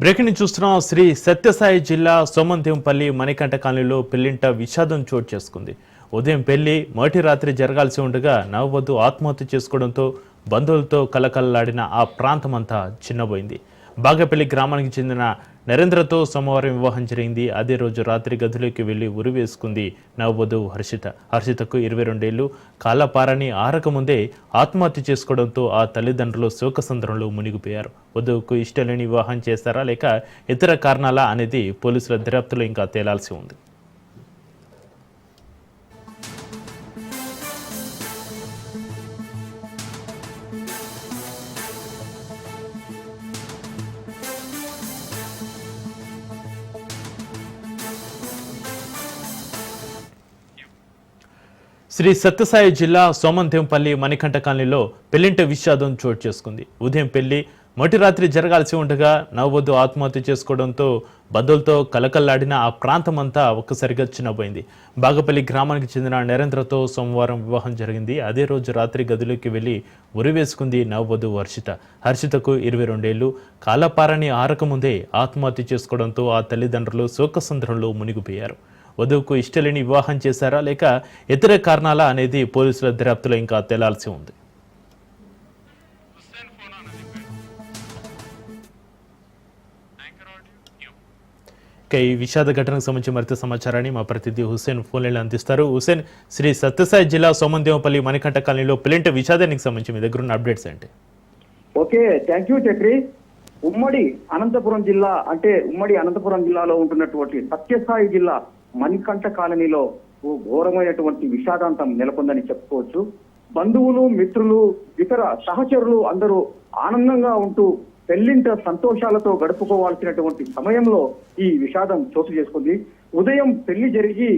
Breaking చూస్తున్నాం. శ్రీ సత్యసాయి జిల్లా సోమంతింపల్లి మణికంఠ కాలనీలో పెళ్ళింట విషాదం చోటు చేసుకుంది. ఉదయం పెళ్ళి మొదటి రాత్రి జరగాల్సి ఉండగా నవవధు ఆత్మహత్య చేసుకోవడంతో బంధువులతో కలకలలాడిన ఆ ప్రాంతమంతా చిన్నబోయింది. బాగపల్లి గ్రామానికి చెందిన నరేంద్రతో సోమవారం వివాహం జరిగింది. అదే రోజు రాత్రి గదిలోకి వెళ్ళి ఉరి వేసుకుంది నవవధువు హర్షిత. హర్షితకు ఇరవై రెండేళ్ళు. కాలపారని ఆరకముందే ఆత్మహత్య చేసుకోవడంతో ఆ తల్లిదండ్రులు శోకసంద్రంలో మునిగిపోయారు. వధువుకు ఇష్టలేని వివాహం చేస్తారా లేక ఇతర కారణాలా అనేది పోలీసుల దర్యాప్తులో ఇంకా తేలాల్సి ఉంది. శ్రీ సత్యసాయి జిల్లా సోమంతేంపల్లి మణికంఠ కాలనీలో పెళ్ళింట విషాదం చోటు చేసుకుంది. ఉదయం పెళ్ళి మొదటి రాత్రి జరగాల్సి ఉండగా నవవధు ఆత్మహత్య చేసుకోవడంతో బంధువులతో కలకల్లాడిన ఆ ప్రాంతమంతా ఒక్కసారిగా చిన్నపోయింది బాగపల్లి గ్రామానికి చెందిన నరేంద్రతో సోమవారం వివాహం జరిగింది. అదే రోజు రాత్రి గదిలోకి వెళ్ళి ఉరివేసుకుంది నవవధు హర్షిత. హర్షితకు ఇరవై రెండేళ్ళు. కాలపారని ఆరకముందే ఆత్మహత్య చేసుకోవడంతో ఆ తల్లిదండ్రులు శోకసంద్రంలో మునిగిపోయారు. వధువుకు ఇష్టలేని వివాహం చేశారా లేక ఇతర కారణాలా అనేది పోలీసుల దర్యాప్తులో ఇంకా తేలాల్సి ఉంది? ఇక ఈ విషాద ఘటనకు సంబంధించి మరింత సమాచారాన్ని మా ప్రతినిధి హుస్సేన్ ఫోన్లైన్లో అందిస్తారు. హుసేన్ శ్రీ సత్యసాయి జిల్లా సోమందేవపల్లి మణికంఠ కాలనీలో పిలింట విషాదానికి సంబంధించి మీ దగ్గర ఉన్న అప్డేట్స్ ఏంటి? Okay thank you Chakri. ఉమ్మడి అనంతపురం జిల్లా అంటే ఉమ్మడి అనంతపురం జిల్లాలో ఉంటున్నటువంటి సత్యసాయి జిల్లా మణికంఠ కాలనీలో ఓ ఘోరమైనటువంటి విషాదాంతం నెలకొందని చెప్పుకోవచ్చు. బంధువులు మిత్రులు ఇతర సహచరులు అందరూ ఆనందంగా ఉంటూ పెళ్ళింట సంతోషాలతో గడుపుకోవాల్సినటువంటి సమయంలో ఈ విషాదం చోటు చేసుకుంది. ఉదయం పెళ్ళి జరిగి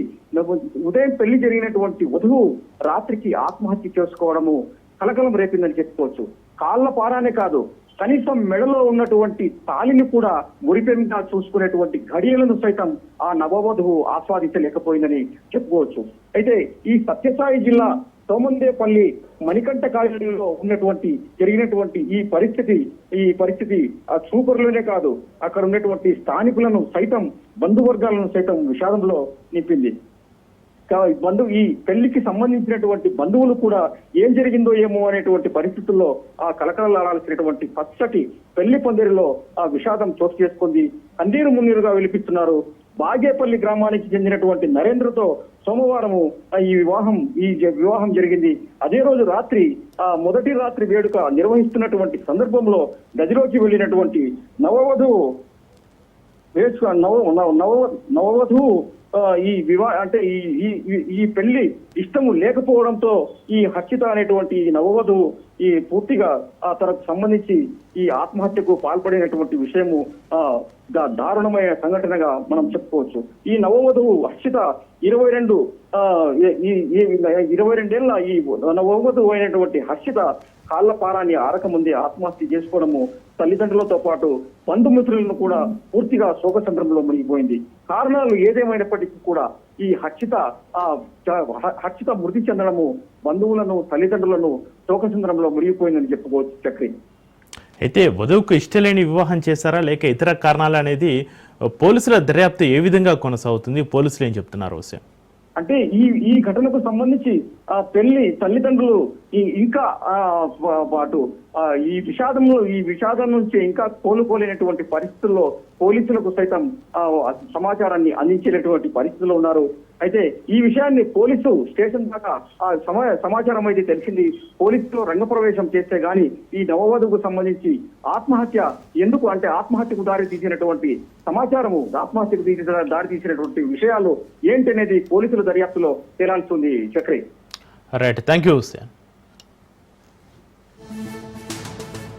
ఉదయం పెళ్ళి జరిగినటువంటి వధువు రాత్రికి ఆత్మహత్య చేసుకోవడము కలకలం రేపిందని చెప్పుకోవచ్చు. కాళ్ళ పారానే కాదు కనీసం మెడలో ఉన్నటువంటి తాలిని కూడా మురిపెంగా చూసుకునేటువంటి ఘడియలను సైతం ఆ నవవధువు ఆస్వాదించలేకపోయిందని చెప్పుకోవచ్చు. అయితే ఈ సత్యసాయి జిల్లా సోమందేపల్లి మణికంఠ కాలనీలో ఉన్నటువంటి జరిగినటువంటి ఈ పరిస్థితి ఈ పరిస్థితి ఆ చూపరులోనే కాదు అక్కడ ఉన్నటువంటి స్థానికులను సైతం బంధువర్గాలను సైతం విషాదంలో నింపింది. బంధువు ఈ పెళ్ళికి సంబంధించినటువంటి బంధువులు కూడా ఏం జరిగిందో ఏమో అనేటువంటి పరిస్థితుల్లో ఆ కలకలలాడాల్సినటువంటి పచ్చటి పెళ్ళి పందిరిలో ఆ విషాదం చోటు చేసుకుంది. కన్నీరు మున్నీరుగా విలిపిస్తున్నారు. బాగేపల్లి గ్రామానికి చెందినటువంటి నరేంద్రతో సోమవారము ఈ వివాహం ఈ జ- వివాహం జరిగింది. అదే రోజు రాత్రి ఆ మొదటి రాత్రి వేడుక నిర్వహిస్తున్నటువంటి సందర్భంలో గదిలోకి వెళ్ళినటువంటి నవవధువు వేసుకు నవ నవ- నవవధువు ఈ వివా అంటే ఈ ఈ- ఈ- పెళ్ళి ఇష్టము లేకపోవడంతో ఈ హర్షిత అనేటువంటి ఈ నవవధువు ఈ పూర్తిగా ఆ తనకు సంబంధించి ఈ ఆత్మహత్యకు పాల్పడినటువంటి విషయము ఆ దారుణమైన సంఘటనగా మనం చెప్పుకోవచ్చు. ఈ నవవధువు హర్షిత ఇరవై రెండు ఆ, ఈ- ఇరవై రెండేళ్ళ ఈ నవవధువు అయినటువంటి హర్షిత కాళ్ళ పారాన్ని ఆరకముందే ఆత్మహత్య చేసుకోవడము తల్లిదండ్రులతో పాటు బంధుమిత్రులను కూడా పూర్తిగా శోకచంద్రంలో మునిగిపోయింది. కారణాలు ఏదేమైనప్పటికీ కూడా ఈ హర్షిత ఆ హ- హర్షిత మృతి చెందడము బంధువులను తల్లిదండ్రులను శోకచంద్రంలో మునిగిపోయిందని చెప్పుకోవచ్చు చక్రి. అయితే వధువుకు ఇష్టలేని వివాహం చేశారా? లేక ఇతర కారణాలు అనేది పోలీసుల దర్యాప్తు ఏ విధంగా కొనసాగుతుంది? పోలీసులు ఏం చెప్తున్నారు? హుసేన్ అంటే ఈ ఈ ఘటనకు సంబంధించి ఆ పెళ్ళి తల్లిదండ్రులు ఈ- ఇంకా ఆ పాటు ఈ విషాదంలో ఈ విషాదం నుంచి ఇంకా కోలుకోలేనటువంటి పరిస్థితుల్లో పోలీసులకు సైతం ఆ సమాచారాన్ని అందించేటటువంటి పరిస్థితుల్లో ఉన్నారు. అయితే ఈ విషయాన్ని పోలీసు స్టేషన్ దాకా ఆ సమా సమాచారం అయితే తెలిసింది. పోలీసులు రంగప్రవేశం చేస్తే గాని ఈ నవవధువుకు సంబంధించి ఆత్మహత్య ఎందుకు అంటే ఆత్మహత్యకు దారి తీసినటువంటి సమాచారము ఆత్మహత్యకు తీసిన దారి తీసినటువంటి విషయాలు ఏంటనేది పోలీసుల దర్యాప్తులో తేలాల్సి ఉంది చక్రి. Right thank you